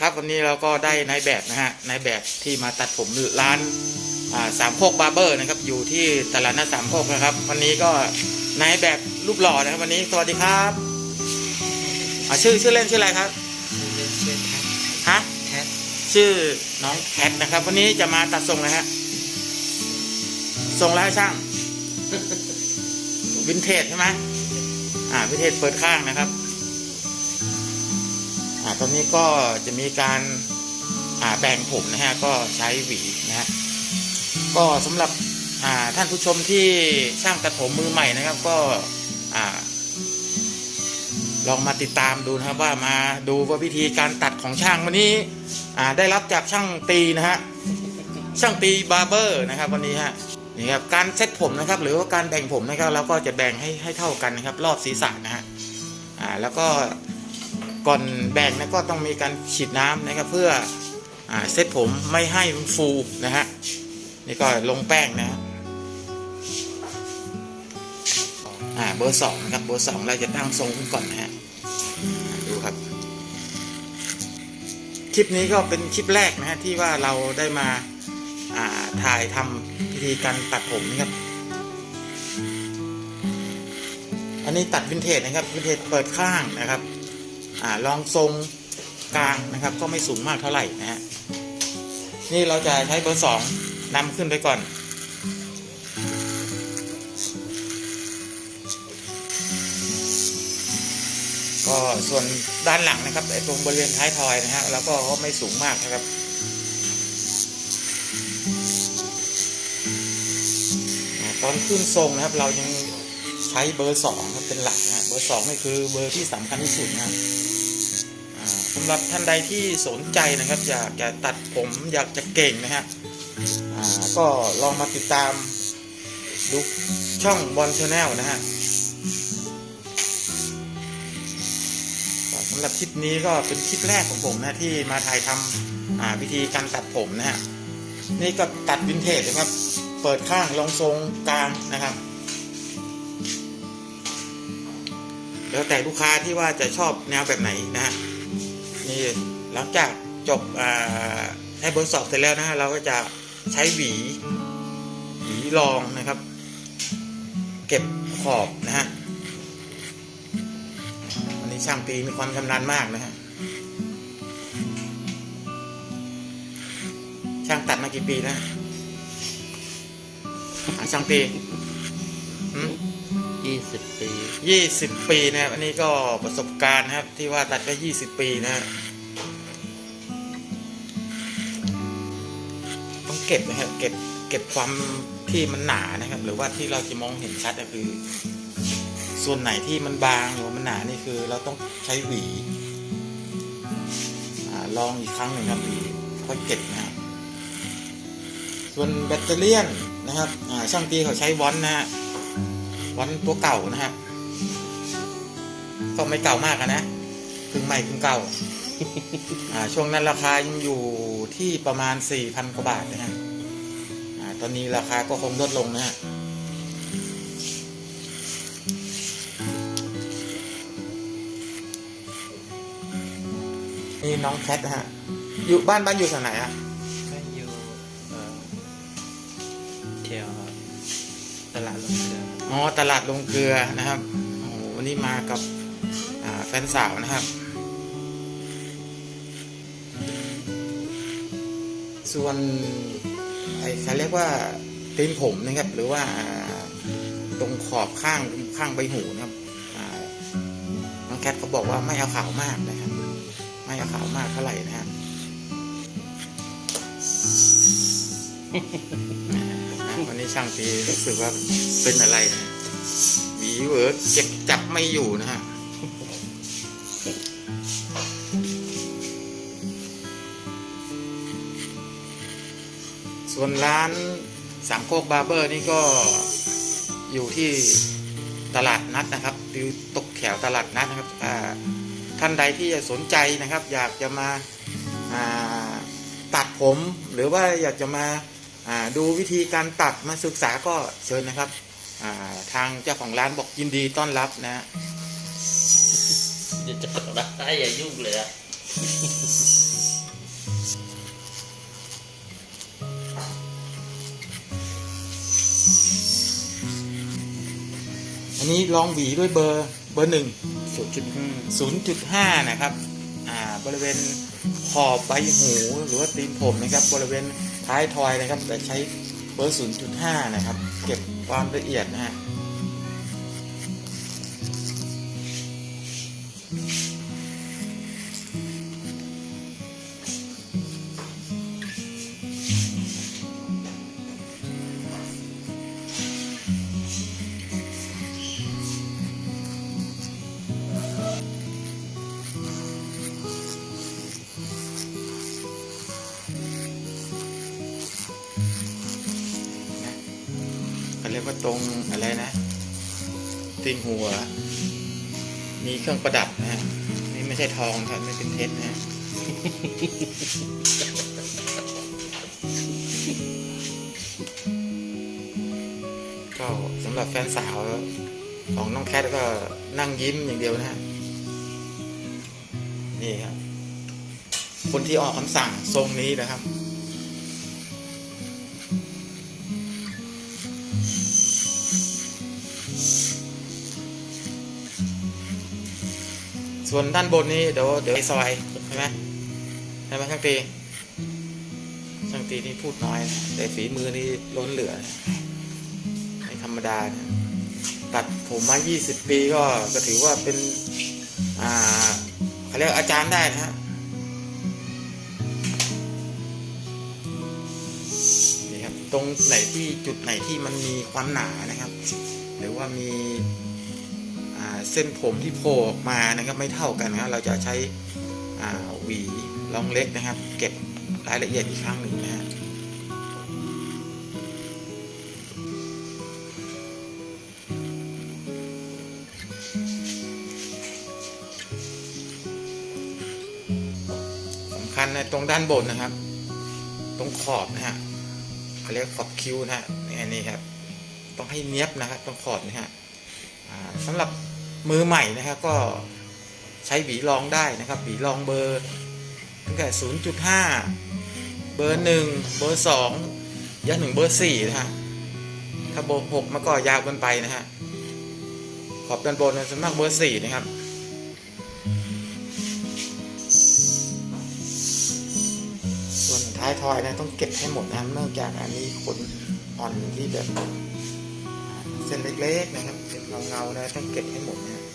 ครับสวัสดีครับวันนี้เราก็ได้นายแบบนะฮะนายแบบที่มาตัดผมร้านอ่าสามโคกบาร์เบอร์นะครับ อยู่ที่ตลาดนัดสามโคกนะครับ วันนี้ก็นายแบบรูปหล่อนะครับวันนี้สวัสดีครับอ่าชื่อชื่อเล่นชื่ออะไรครับชื่อแคทฮะแคทชื่อน้องแคทนะครับ วันนี้จะมาตัดทรงนะฮะทรงแล้วให้ช่างวินเทจใช่ไหมอ่าวินเทจเปิดข้างนะครับอ่า ตอนนี้ก็จะมีการาแบ่งผมนะฮะก็ใช้หวีนะฮะก็สำหรับท่านผู้ชมที่ช่างตัดผมมือใหม่นะครับก็ลองมาติดตามดูนะครับว่ามาดูว่าวิธีการตัดของช่างวันนี้ได้รับจากช่างตีนะฮะช่างตีบาร์เบอร์นะครับวันนี้ฮะนี่ครับการเซ็ตผมนะครับหรือว่าการแบ่งผมนะครับเราก็จะแบ่งให้ให้เท่ากันนะครับรอบศีรษะนะฮะอ่าแล้วก็ ก่อนแบ่งนะก็ต้องมีการฉีดน้ำนะครับเพื่ออเซตผมไม่ให้มันฟูนะฮะนี่ก็ลงแป้งนะฮะอ่าเบอร์สองนะครับเบอร์สองเราจะตั้งทรงขึ้นก่อนนะฮะดูครับ คลิปนี้ก็เป็นคลิปแรกนะฮะที่ว่าเราได้มาอ่าถ่ายทำพิธีการตัดผมนะครับอันนี้ตัดวินเทจนะครับวินเทจเปิดข้างนะครับ ลองทรงกลางนะครับ ก็ไม่สูงมากเท่าไหร่นะฮะนี่เราจะใช้เบอร์สองนำขึ้นไปก่อนก็ส่วนด้านหลังนะครับไอ้ตรงบริเวณท้ายทอยนะฮะแล้วก็ไม่สูงมากนะครับ ตอนขึ้นทรงนะครับเรายังใช้เบอร์สองครับเป็นหลักนะฮะเบอร์สองนี่คือเบอร์ที่สำคัญที่สุดนะ สำหรับท่านใดที่สนใจนะครับ อยากจะตัดผมอยากจะเก่งนะฮะก็ลองมาติดตามดูช่องบอลชาแนลนะฮะสำหรับคลิปนี้ก็เป็นคลิปแรกของผมนะที่มาถ่ายทำวิธีการตัดผมนะฮะนี่ก็ตัดวินเทจนะครับ เปิดข้างลงทรงกลางนะครับ แล้วแต่ลูกค้าที่ว่าจะชอบแนวแบบไหนนะฮะ นี่หลังจากจบให้บทสอบเสร็จแล้วนะฮะเราก็จะใช้หวีหวีรองนะครับ เก็บขอบนะฮะวันนี้ช่างปีมีความชำนาญมากนะฮะช่างตัดมากี่ปีแล้วอะช่างปี ยี่สิบปียี่สิบปีนะครับ อันนี้ก็ประสบการณ์นะครับ ที่ว่าตัดก็ยี่สิบปีนะฮะต้องเก็บนะครับเก็บเก็บความที่มันหนานะครับ หรือว่าที่เราจะมองเห็นชัดก็คือ ส่วนไหนที่มันบางหรือว่ามันหนานี่คือเราต้องใช้หวีอลองอีกครั้งหนึ่งครับหวีค่อยเก็บนะครับส่วนแบตเตอรี่นะครับช่างตีเขาใช้วอนนะฮะ วอนตัวเก่านะฮะก็ไม่เก่ามากนะครึ่งใหม่ครึ่งเก่า อ่า ช่วงนั้นราคายังอยู่ที่ประมาณสี่พันกว่าบาทนะฮะอ่า ตอนนี้ราคาก็คงลดลงนะฮะนี่น้องแคทนะฮะ อยู่บ้านบ้านอยู่แถวไหนอะก็อยู่แถวตลาดลงเรือ อ๋อตลาดลงเกลือนะครับโอ้โหวันนี้มากับแฟนสาวนะครับ ส่วนไอ้เขาเรียกว่าตีนผมนะครับ หรือว่าตรงขอบข้างข้างใบหูนะครับน้องแคทเขาบอกว่าไม่เอาขาวมากนะครับ ไม่เอาขาวมากเท่าไหร่นะฮะ วันนี้ช่างตีรู้สึกว่าเป็นอะไรนะหวีเวิร์ดเจ็บจับไม่อยู่นะฮะส่วนร้านสามโคกบาร์เบอร์นี่ก็อยู่ที่ตลาดนัดนะครับอยู่ตกแถวตลาดนัดนะครับอ่าท่านใดที่สนใจนะครับ อยากจะมาาตัดผมหรือว่าอยากจะมา ดูวิธีการตัดมาศึกษาก็เชิญนะครับอ่าทางเจ้าของร้านบอกยินดีต้อนรับนะฮะจะเจ้าของร้านได้อย่ายุ่งเลยอะอันนี้ลองหวีด้วยเบอร์เบอร์หนึ่งศูนย์จุดห้า0.5นะครับ อ่า บริเวณขอบใบหูหรือว่าตีนผมนะครับ บริเวณ ท้ายทอยนะครับจะใช้เบอร์ 0.5 นะครับ เก็บความละเอียดนะฮะ กว่าตรงอะไรนะติงหัว มีเครื่องประดับนะฮะนี่ไม่ใช่ทองครับไม่เป็นเพชรนะฮะก็สำหรับแฟนสาวของน้องแคทก็นั่งยิ้มอย่างเดียวนะฮะนี่ครับคนที่ออกคำสั่งทรงนี้นะครับ ส่วนด้านบนนี้เดี๋ยวเดี๋ยวไอซอยใช่ไหมใช่ไหมช่างตีช่างตีนี่พูดน้อย แต่ฝีมือนี่ล้นเหลือนะไม่ธรรมดานะตัดผมมา 20 ปีก็ก็ถือว่าเป็น อ่าเขาเรียกอาจารย์ได้นะฮะนี่ครับ ตรงไหนที่จุดไหนที่มันมีความหนานะครับ หรือว่ามี เส้นผมที่โผล่ออกมานะครับไม่เท่ากันนะเราจะใช้หวีลองเล็กนะครับ เก็บรายละเอียดอีกครั้งหนึ่งนะฮะสำคัญในตรงด้านบนนะครับ ตรงขอบนะฮะเขาเรียกขอบคิ้วนะฮะนี่นี่ครับ ต้องให้เนียบนะครับต้องขอบนะฮะสำหรับ มือใหม่นะครับก็ใช้หวีรองได้นะครับหวีรองเบอร์ตั้งแต่ 0.5 เบอร์ 1 เบอร์ 2ยันถึงเบอร์ 4 นะฮะถ้าเบอร์ 6มันก็ยาวเกินไปนะฮะขอบด้านบนนะส่วนมากเบอร์ 4 นะครับส่วนท้ายทอยนะต้องเก็บให้หมดนะเนื่องจากอันนี้ขนอ่อนที่แบบ เส้นเล็กๆนะครับเป็นเงาๆนะต้องเก็บให้หมดนะ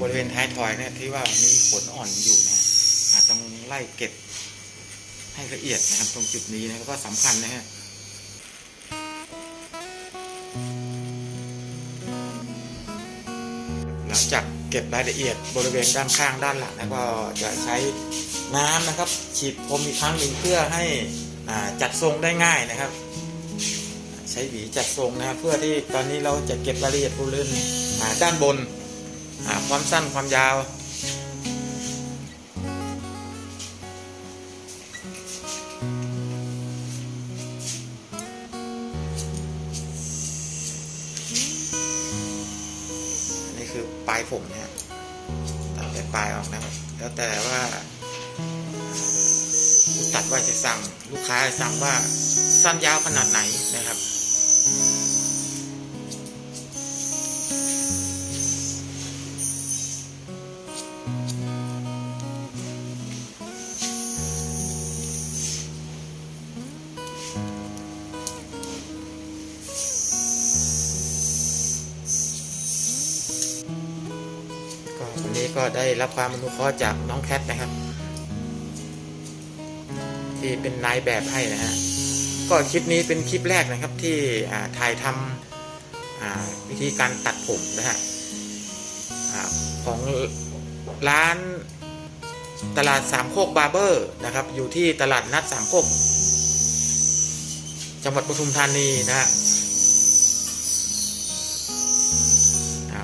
บริเวณท้ายทอยเนี่ยที่ว่ามีขนอ่อนอยู่นะต้องไล่เก็บให้ละเอียดนะครับตรงจุดนี้นะก็สำคัญนะฮะหลังจากเก็บรายละเอียดบริเวณด้านข้างด้านหลังแล้วก็จะใช้น้ำนะครับ ฉีดพรมอีกครั้งหนึ่งเพื่อให้จัดทรงได้ง่ายนะครับ ใช้หวีจัดทรงนะเพื่อที่ตอนนี้เราจะเก็บรายละเอียดบริเวณด้านบน ความสั้นความยาวอันนี้คือปลายผมเนี่ยตัดแต่ปลายออกนะครับ แล้วแต่ว่าตัดว่าจะสั่งลูกค้าสั่งว่าสั้นยาวขนาดไหนนะครับ ก็วันนี้ก็ได้รับความอนุเคราะห์จากน้องแคทนะครับ ที่เป็นนายแบบให้นะฮะก็คลิปนี้เป็นคลิปแรกนะครับที่ถ่ายทำวิธีการตัดผมนะฮะของร้านตลาดสามโคกบาร์เบอร์นะครับ อยู่ที่ตลาดนัดสามโคก จังหวัดปทุมธานีนะฮะ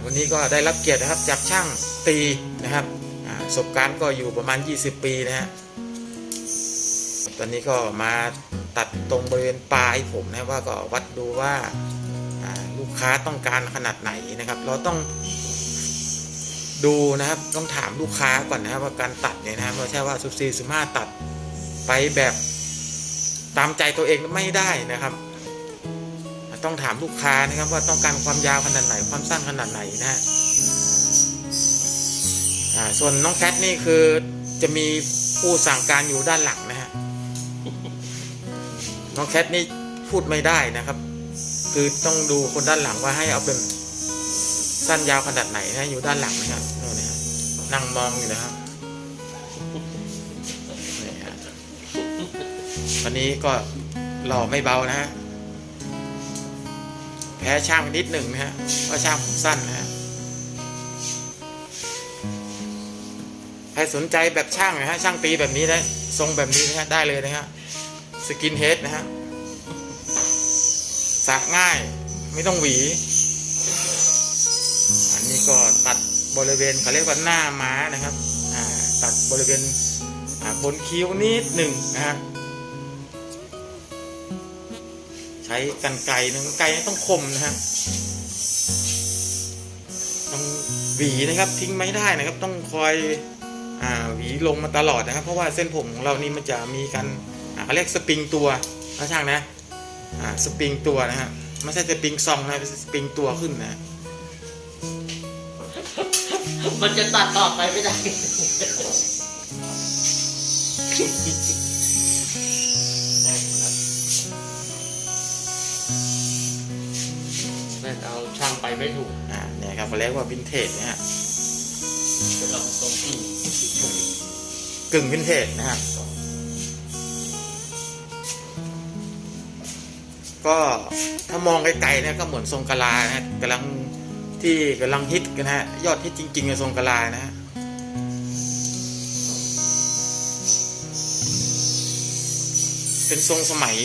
วันนี้ก็ได้รับเกียรตินะครับจากช่าง ตีนะครับประสบการณ์ก็อยู่ประมาณ 20 ปีนะฮะตอนนี้ก็มาตัดตรงบริเวณปลายผมนะว่าก็วัดดูว่าลูกค้าต้องการขนาดไหนนะครับ เราต้องดูนะครับต้องถามลูกค้าก่อนนะครับว่าการตัดเนี่ยนะครับไม่ใช่ว่าสุสีสุมาตัดไปแบบตามใจตัวเองไม่ได้นะครับ ต้องถามลูกค้านะครับว่าต้องการความยาวขนาดไหนความสั้นขนาดไหนนะฮะ อ่าส่วนน้องแคทนี่คือจะมีผู้สั่งการอยู่ด้านหลังนะฮะน้องแคทนี่พูดไม่ได้นะครับ คือต้องดูคนด้านหลังว่าให้เอาเป็นสั้นยาวขนาดไหนนะอยู่ด้านหลังนะครับโน่นนะฮะนั่งมองอยู่นะครับนี่ฮะวันนี้ก็หล่อไม่เบานะฮะแพ้ช่างนิดหนึ่งนะฮะเพราะช่างผมสั้นนะฮะ ใครสนใจแบบช่างนะฮะช่างตีแบบนี้นะทรงแบบนี้นะฮะได้เลยนะฮะสกินเฮดนะฮะสระง่ายไม่ต้องหวี อันนี้ก็ตัดบริเวณเขาเรียกว่าหน้าม้านะครับตัดบริเวณบนคิ้วนิดหนึ่งนะฮะใช้กันไกรนะกันไกรต้องคมนะฮะต้องหวีนะครับทิ้งไม่ได้นะครับ ต้องคอย หวีลงมาตลอดนะครับ เพราะว่าเส้นผมของเรานี่มันจะมีการอ่าเขาเรียกสปริงตัวนะช่างนะอ่าสปริงตัวนะฮะไม่ใช่สปริงซองนะเป็นสปริงตัวขึ้นนะมันจะตัดต่อไปไม่ได้แม่งเอาช่างไปไม่ถูก อ่าเนี่ยครับเขาเรียกว่าวินเทจนะ ฮะจะลองตรงที่กึ่งวินเทจนะฮะก็ถ้ามองไกลๆเนี่ยก็เหมือนทรงกะลานะกำลังที่กำลังฮิตกันะฮะยอดฮิตจริงๆในทรงกะลานะฮะเป็นทรงสมัย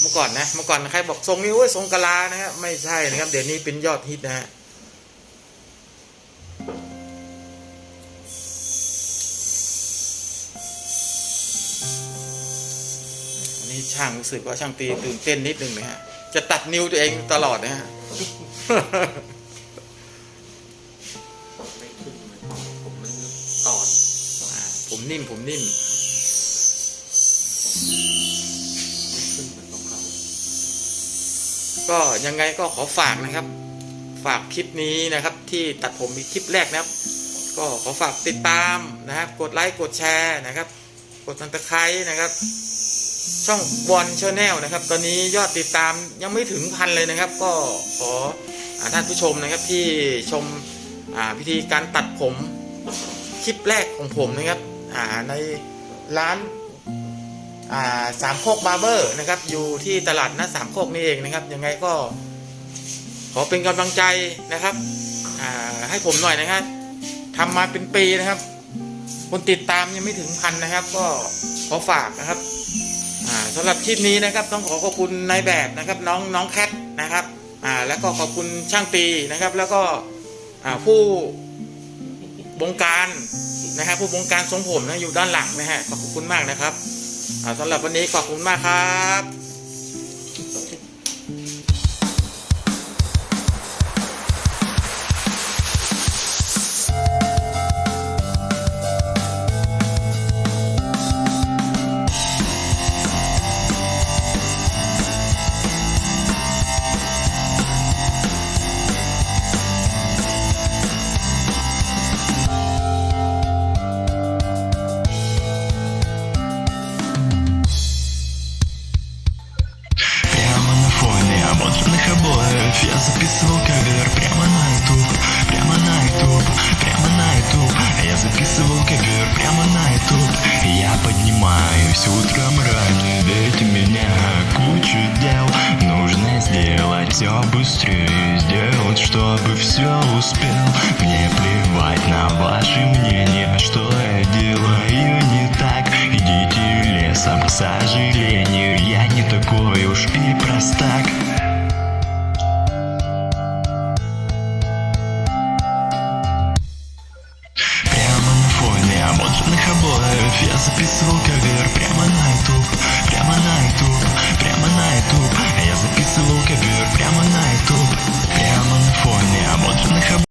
เมื่อก่อนนะเมื่อก่อนใครบอกทรงนี้เว้ยทรงกะลานะฮะไม่ใช่นะครับ เดี๋ยวนี้เป็นยอดฮิตนะฮะ ช่างรู้สึกว่าช่างตีตื่นเต้นนิดนึงนะฮะจะตัดนิ้วตัวเองตลอดนะฮะไม่ขึ้นมันผมมันตอนอ่าผมนิ่มผมนิ่มไม่ขึ้นเหมือนของเขาก็ยังไงก็ขอฝากนะครับ ฝากคลิปนี้นะครับ ที่ตัดผมคลิปแรกนะครับ ก็ขอฝากติดตามนะครับ กดไลค์กดแชร์นะครับ กดซันตะไคร้นะครับ ช่องบอลชาแนลนะครับ ตอนนี้ยอดติดตามยังไม่ถึงพันเลยนะครับ ก็ขอท่านผู้ชมนะครับที่ชมพิธีการตัดผมคลิปแรกของผมนะครับในร้านาสามโคกบาร์เบอร์นะครับ อยู่ที่ตลาดนัดสามโคกนี่เองนะครับ ยังไงก็ ขอเป็นกำลังใจนะครับให้ผมหน่อยนะครับทำมาเป็นปีนะครับ คนติดตามยังไม่ถึงพันนะครับ ก็ขอฝากนะครับ สำหรับคลิปนี้นะครับต้องขอขอบคุณนายแบบนะครับน้องน้องแคทนะครับอ่าแล้วก็ขอบคุณช่างตีนะครับ แล้วก็อ่าผู้บงการนะครับ ผู้บงการทรงผมนะอยู่ด้านหลังนะฮะขอบคุณมากนะครับอ่าสำหรับวันนี้ขอบคุณมากครับ spin.